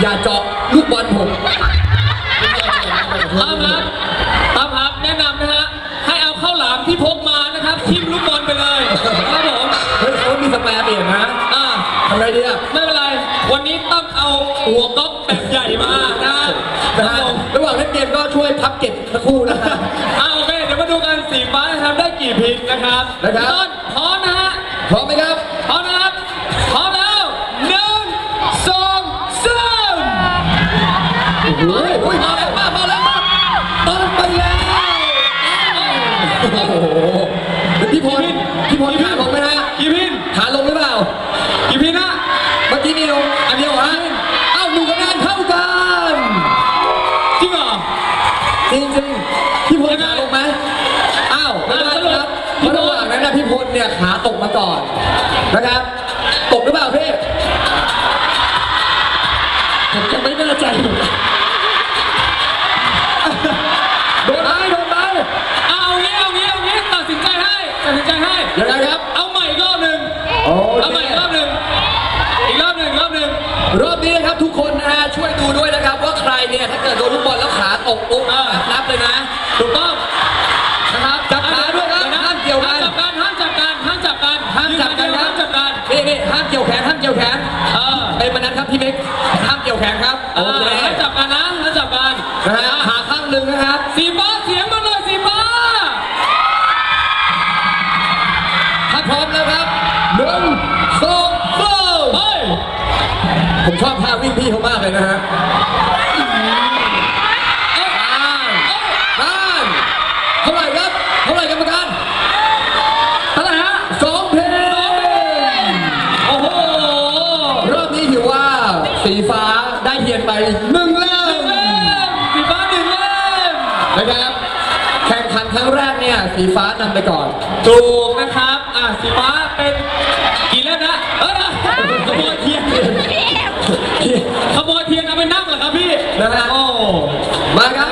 อย่าเจาะลูกบอลผมตามครับตามครับแนะนำนะฮะ ให้เอาข้าวหลามที่พกมานะครับทิ่มลูกบอลไปเลยครับผม เฮ้ยเขามีสแปรเปลี่ยนนะ อ่าทำไงดีอะไม่เป็นไร วันนี้ต้องเอาหัวก๊อกแบบใหญ่มานะนะฮะระหว่างเล่นเกมก็ช่วยพับเก็บสักครู่นะฮะอ่าโอเค เดี๋ยวมาดูกันสีฟ้านะครับได้กี่พิกนะครับนะครับต้นพร้อมนะฮะ พร้อมไหมครับ โอ้โหมาแล้วมามาแล้วมาต้นไปแล้วโอ้โหพี่พลพี่พลขาลงไหมฮะกี่พินขาลงหรือเปล่ากี่พินนะเมื่อกี้นิวอันเดียวฮะเอ้าหนึ่งคะแนนเท่ากันจริงเหรอจริงจริงพี่พลขาลงไหมอ้าวไม่ได้นะครับเพราะระหว่างนั้นนะพี่พลเนี่ยขาตกมาก่อนนะครับตกหรือเปล่าพี่ผมจะไม่แน่ใจ แขนครับเอโออเคห้ามจับกันนะห้ามจับกันนะฮะขาข้างหนึ่งนะครับสีฟ้าเสียงมาเลยสีฟ้าถ้าพร้อมแล้วครับหนึ่งสองสามเฮ้ยผมชอบท่าวิ่งพี่เขามากเลยนะฮะ หนึ่งเล่หนึ่งมเล่มสีฟ้าหนึ่งเล่มนะครับแข่งขันครั้งแรกเนี่ยสีฟ้านำไปก่อนถูกนะครับอะสีฟ้าเป็นกี่เล่มนะเออขโมยเทียนขโมยเทียนเอาไปนั่งเหรอครับพี่นะฮะโอ้มาครับ